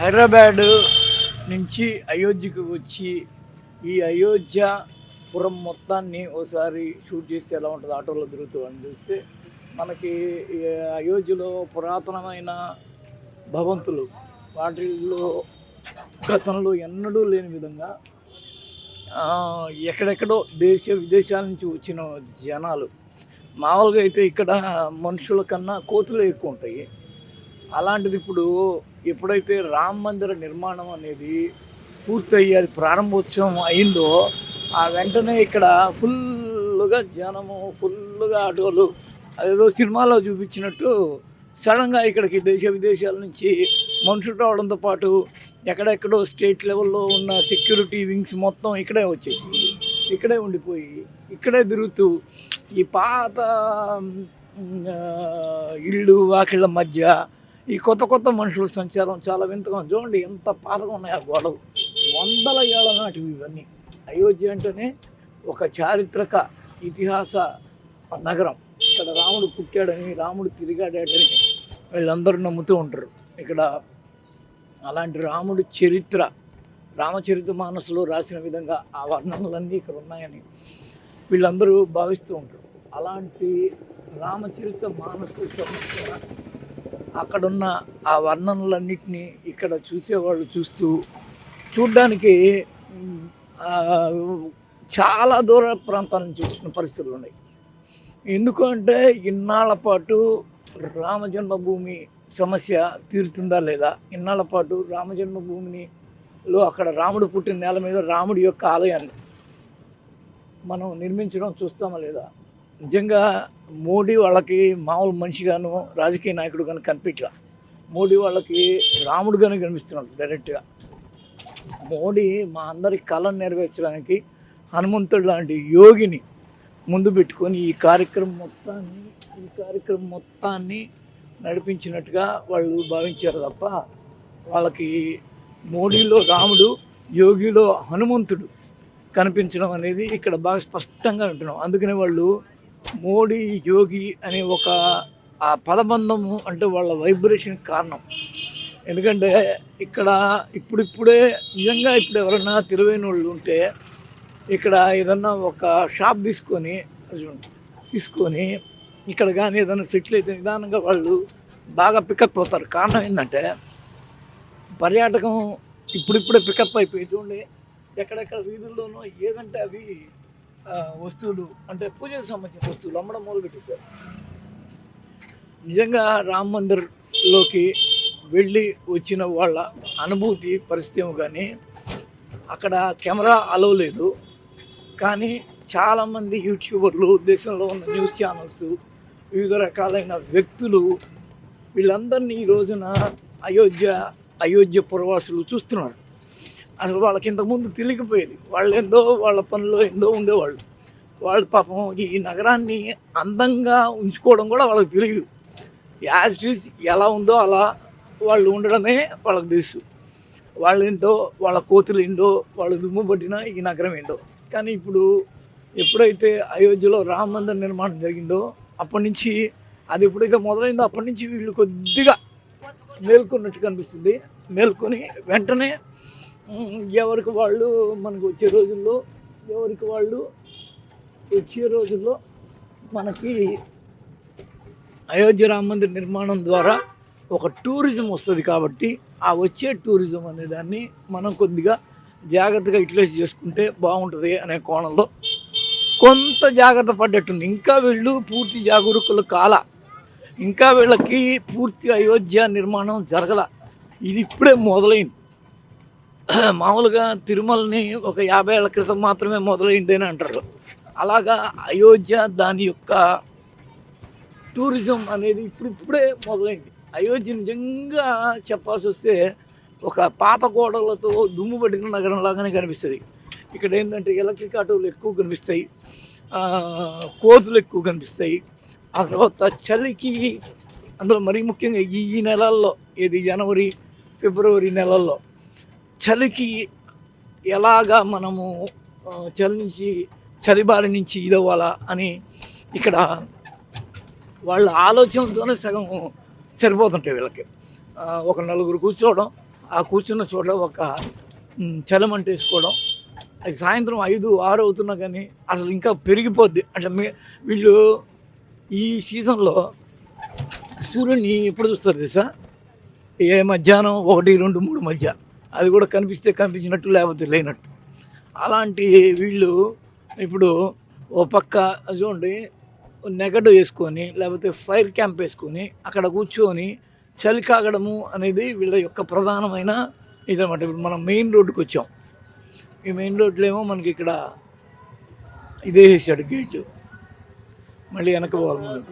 హైదరాబాద్ నుంచి అయోధ్యకు వచ్చి ఈ అయోధ్య పురం మొత్తాన్ని ఓసారి షూట్ చేస్తే ఎలా ఉంటుంది? ఆటోలో తిరుగుతూ అని చూస్తే మనకి అయోధ్యలో పురాతనమైన భవంతులు వాటిల్లో గతంలో ఎన్నడూ లేని విధంగా ఎక్కడెక్కడో దేశ విదేశాల నుంచి వచ్చిన జనాలు. మామూలుగా అయితే ఇక్కడ మనుషుల కన్నా కోతులు ఎక్కువ ఉంటాయి. అలాంటిది ఇప్పుడు ఎప్పుడైతే రామ మందిర నిర్మాణం అనేది పూర్తయ్యి అది ప్రారంభోత్సవం అయిందో ఆ వెంటనే ఇక్కడ ఫుల్గా జనము ఫుల్గా ఆటోలు అదేదో సినిమాలో చూపించినట్టు సడన్గా ఇక్కడికి దేశ విదేశాల నుంచి మనుషులు రావడంతో పాటు ఎక్కడెక్కడో స్టేట్ లెవెల్లో ఉన్న సెక్యూరిటీ వింగ్స్ మొత్తం ఇక్కడే వచ్చేసి ఇక్కడే ఉండిపోయి ఇక్కడే తిరుగుతూ ఈ పాత ఇళ్ళు వాకిళ్ళ మధ్య ఈ కొత్త కొత్త మనుషుల సంచారం చాలా వింతగా ఉంది. చూడండి ఎంత పాతగా ఉన్నాయి ఆ గొడవలు వందల ఏళ్ళ నాటివి ఇవన్నీ. అయోధ్య అంటేనే ఒక చారిత్రక ఇతిహాస నగరం. ఇక్కడ రాముడు పుట్టాడని రాముడు తిరిగాడాడని వీళ్ళందరూ నమ్ముతూ ఉంటారు. ఇక్కడ అలాంటి రాముడి చరిత్ర రామచరిత మానసులో రాసిన విధంగా ఆ వర్ణనలన్నీ ఇక్కడ ఉన్నాయని వీళ్ళందరూ భావిస్తూ ఉంటారు. అలాంటి రామచరిత మానసు సంస్థ అక్కడున్న ఆ వర్ణనలన్నింటినీ ఇక్కడ చూసేవాళ్ళు చూస్తూ చూడ్డానికి చాలా దూర ప్రాంతాల నుంచి వచ్చిన పరిస్థితులు ఉన్నాయి. ఎందుకు అంటే ఇన్నాళ్ళ పాటు రామజన్మభూమి సమస్య తీరుతుందా లేదా? ఇన్నాళ్ళ పాటు రామజన్మభూమినిలో అక్కడ రాముడు పుట్టిన నేల మీద రాముడి యొక్క ఆలయాన్ని మనం నిర్మించడం చూస్తామా లేదా? నిజంగా మోడీ వాళ్ళకి మామూలు మనిషిగాను రాజకీయ నాయకుడు కానీ కనిపించలా. మోడీ వాళ్ళకి రాముడుగానే కనిపిస్తున్నాడు డైరెక్ట్గా మోడీ మా అందరి కళను నెరవేర్చడానికి హనుమంతుడు లాంటి యోగిని ముందు పెట్టుకొని ఈ కార్యక్రమం మొత్తాన్ని ఈ కార్యక్రమం మొత్తాన్ని నడిపించినట్టుగా వాళ్ళు భావించారు తప్ప వాళ్ళకి మోడీలో రాముడు యోగిలో హనుమంతుడు కనిపించడం అనేది ఇక్కడ బాగా స్పష్టంగా ఉంటున్నాం. అందుకనే వాళ్ళు మోడీ యోగి అనే ఒక ఆ పదబంధము అంటే వాళ్ళ వైబ్రేషన్ కారణం. ఎందుకంటే ఇక్కడ ఇప్పుడిప్పుడే నిజంగా ఇప్పుడు ఎవరైనా తెలివైన వాళ్ళు ఉంటే ఇక్కడ ఏదన్నా ఒక షాప్ తీసుకొని తీసుకొని ఇక్కడ కానీ ఏదైనా సెటిల్ అయితే నిదానంగా వాళ్ళు బాగా పికప్ అవుతారు. కారణం ఏంటంటే పర్యాటకం ఇప్పుడిప్పుడే పికప్ అయిపోయి చూడండి ఎక్కడెక్కడ వీధుల్లోనూ ఏదంటే అవి వస్తువులు అంటే పూజకు సంబంధించిన వస్తువులు అమ్మడం మొదలుపెట్టేశారు. నిజంగా రామ్ మందిర్లోకి వెళ్ళి వచ్చిన వాళ్ళ అనుభూతి పరిస్థితి కానీ అక్కడ కెమెరా అలవ్ లేదు. కానీ చాలామంది యూట్యూబర్లు దేశంలో ఉన్న న్యూస్ ఛానల్స్ వివిధ రకాలైన వ్యక్తులు వీళ్ళందరినీ ఈ రోజున అయోధ్య అయోధ్య పురవాసులు చూస్తున్నారు. అసలు వాళ్ళకి ఇంతకుముందు తెలియకపోయేది వాళ్ళు ఏందో వాళ్ళ పనిలో ఏందో ఉండేవాళ్ళు. వాళ్ళు పాపం ఈ నగరాన్ని అందంగా ఉంచుకోవడం కూడా వాళ్ళకి తెలియదు యాజ్ ఇట్ ఎలా ఉందో అలా వాళ్ళు ఉండడమే వాళ్ళకి తెలుసు. వాళ్ళు ఏంటో వాళ్ళ కోతులు ఏంటో వాళ్ళు దుమ్ము పట్టిన ఈ నగరం ఏంటో కానీ ఇప్పుడు ఎప్పుడైతే అయోధ్యలో రామ మందిర నిర్మాణం జరిగిందో అప్పటి నుంచి అది ఎప్పుడైతే మొదలైందో అప్పటి నుంచి వీళ్ళు కొద్దిగా మేల్కొన్నట్టు కనిపిస్తుంది. మేల్కొని వెంటనే ఎవరికి వాళ్ళు మనకు వచ్చే రోజుల్లో ఎవరికి వాళ్ళు వచ్చే రోజుల్లో మనకి అయోధ్య రామ మందిర్ నిర్మాణం ద్వారా ఒక టూరిజం వస్తుంది కాబట్టి ఆ వచ్చే టూరిజం అనే దాన్ని మనం కొద్దిగా జాగ్రత్తగా యూటిలైజ్ చేసుకుంటే బాగుంటుంది అనే కోణంలో కొంత జాగ్రత్త పడ్డట్టుంది. ఇంకా వీళ్ళు పూర్తి జాగరూకులు కాల. ఇంకా వీళ్ళకి పూర్తి అయోధ్య నిర్మాణం జరగల. ఇది ఇప్పుడే మొదలైంది. మామూలుగా తిరుమలని ఒక యాభై ఏళ్ళ క్రితం మాత్రమే మొదలైంది అని అంటారు. అలాగా అయోధ్య దాని యొక్క టూరిజం అనేది ఇప్పుడిప్పుడే మొదలైంది. అయోధ్య నిజంగా చెప్పాల్సి వస్తే ఒక పాత గోడలతో దుమ్ము పట్టిన నగరం లాగానే కనిపిస్తుంది. ఇక్కడ ఏంటంటే ఎలక్ట్రిక్ ఆటోలు ఎక్కువ కనిపిస్తాయి. కోతులు ఎక్కువ కనిపిస్తాయి. ఆ తర్వాత చలికి అందులో మరీ ముఖ్యంగా ఈ ఈ నెలల్లో ఇది జనవరి ఫిబ్రవరి నెలల్లో చలికి ఎలాగా మనము చలి నుంచి చలిబారి నుంచి ఇదవ్వాలా అని ఇక్కడ వాళ్ళ ఆలోచనతోనే సగం సరిపోతుంటాయి వీళ్ళకి. ఒక నలుగురు కూర్చోవడం ఆ కూర్చున్న చోట ఒక మ్, చలమంట వేసుకోవడం అది సాయంత్రం ఐదు ఆరు అవుతున్నా కానీ అసలు ఇంకా పెరిగిపోద్ది. అంటే మీ వీళ్ళు ఈ సీజన్లో సూర్యుని ఎప్పుడు చూస్తారు తెలుసా? ఏ మధ్యాహ్నం ఒకటి రెండు మూడు మధ్య. అది కూడా కనిపిస్తే కనిపించినట్టు లేకపోతే లేనట్టు. అలాంటి వీళ్ళు ఇప్పుడు ఓ పక్క చూడండి నెగటివ్ వేసుకొని లేకపోతే ఫైర్ క్యాంప్ వేసుకొని అక్కడ కూర్చొని చలి కాగడము అనేది వీళ్ళ యొక్క ప్రధానమైన ఇదన్నమాట. ఇప్పుడు మనం మెయిన్ రోడ్డుకి వచ్చాం. ఈ మెయిన్ రోడ్లో ఏమో మనకి ఇక్కడ ఇదే వేసాడు గేటు. మళ్ళీ వెనక పోవాలి